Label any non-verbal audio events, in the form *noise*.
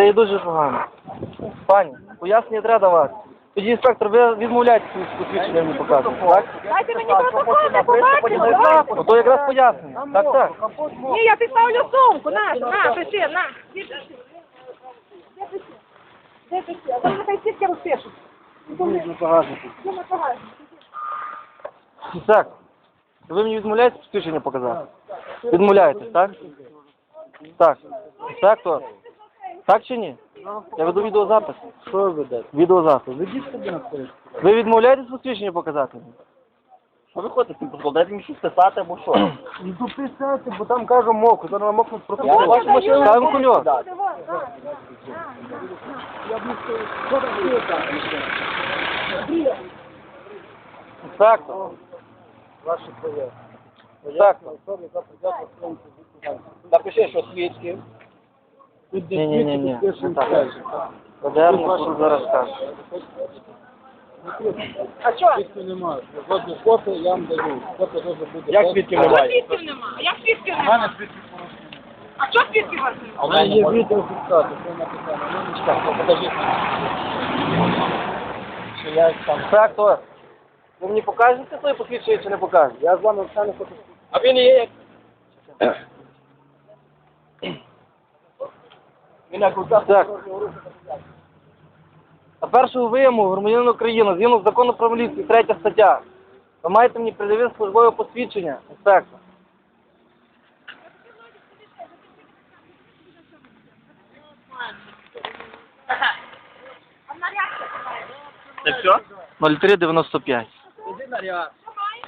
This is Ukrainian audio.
Це є дуже погано. Пані, пояснення треба давати. Тоді інспектор, ви відмовляєтесь від посвідчення мені показувати, так? Дайте мені протокол, я побачила. Ну то якраз пояснення. Так, так. Ні, я підставлю сумку, на, на, пиши, на. Де пиши? А там нехай сітки розпишуть. Де на? Так. Ви мені відмовляєтесь посвідчення показати? Відмовляєтесь, так? Так. Так, то? Так чи ні? Я веду відеозапис. Що ви ведете? Відеозапис. Ведіть собі на. Ви відмовляєтесь посвідчення показати? Що ви хочете з цим протокол? Дайте мені щось писати або що? *clears throat* Ну то писати, бо там кажу мокро, то нам мокнуть Я протокол. вашу машину ставимо кульок. Так, то. Ваші пояснення. Так, Напиши, що свідки. Ні, ні, ні, ні. Не так. все. Зараз скажу. А що? Свідків немає. Жодні фото я вам даю. Фото дуже буде. Як свідків А немає? свідків нема? Як свідків У мене свідків А що свідків у вас нема? А в мене є відеофіксація, що написано. Ну, не чекай, покажіть мені. Що я там. Так, то. Ви мені покажете своє посвідчення чи не покажете? Я з вами все не хочу. А він є як. Рука. Так. На першу вимогу громадянин України, згідно з закону про міліцію, третя стаття. Ви маєте мені пред'явити службове посвідчення, інспектор. Це все? 0395. Іди наряд.